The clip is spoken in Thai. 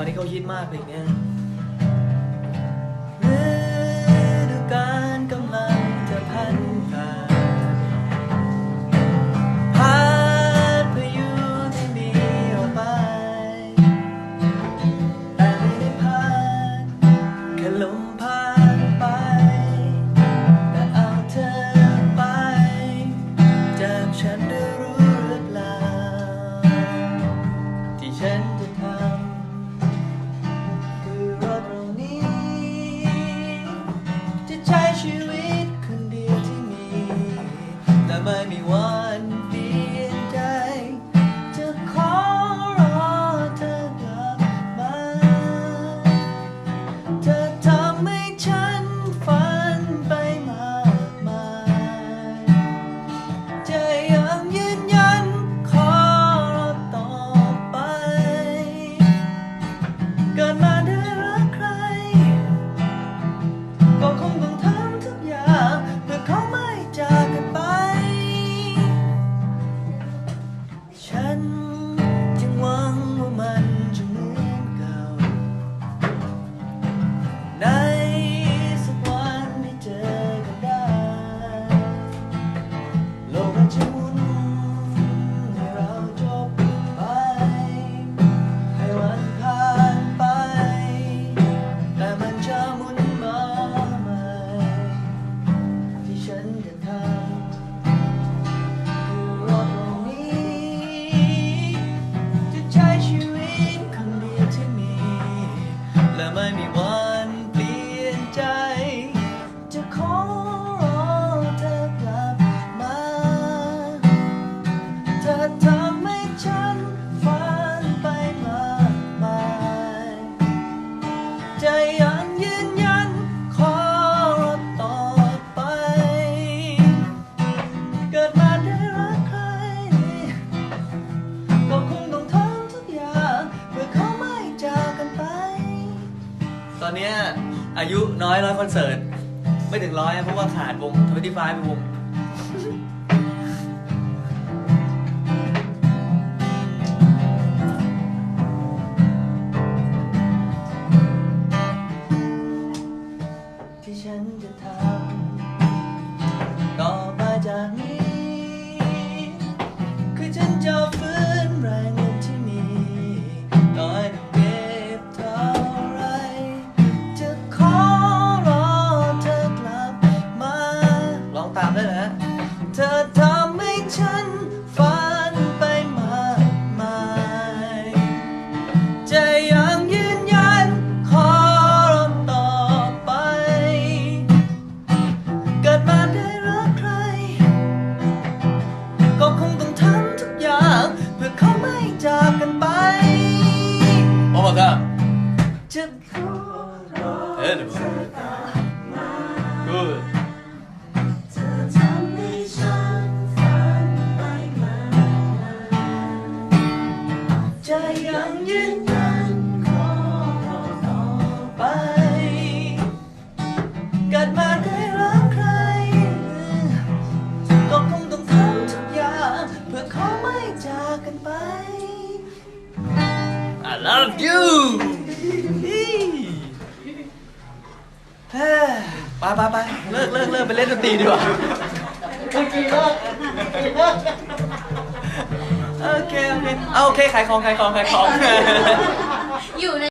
ตอนนี้เขาฮิตมากเพลงเนี้ย ที่ฉันื่อเขาไม่จากกันไป ตอนเนี้ยอายุน้อยร้อยคอนเสิร์ต ไม่ถึงร้อยเพราะว่าขาดวงทวิตี้ไฟไปวง ที่ฉันจะทำต่อมาจากนี้ามได้นะเธอทำให้ฉันฝันไปมากมายจะยังยืนยันขอรอต่อไป เกิดมาได้รักใคร ก็คงต้องทำทุกอย่าง เพื่อเขาไม่จากกันไป โอ้มาจะขอรอเ love you เฮ้ยไปไปไปเลิกเลิกเลิกไปเล่นดนตรีดีกว่าเมื่อกี้เลิกเมื่อกี้เลิกโอเคโอเคเอาโอเคขายของขายของขายของ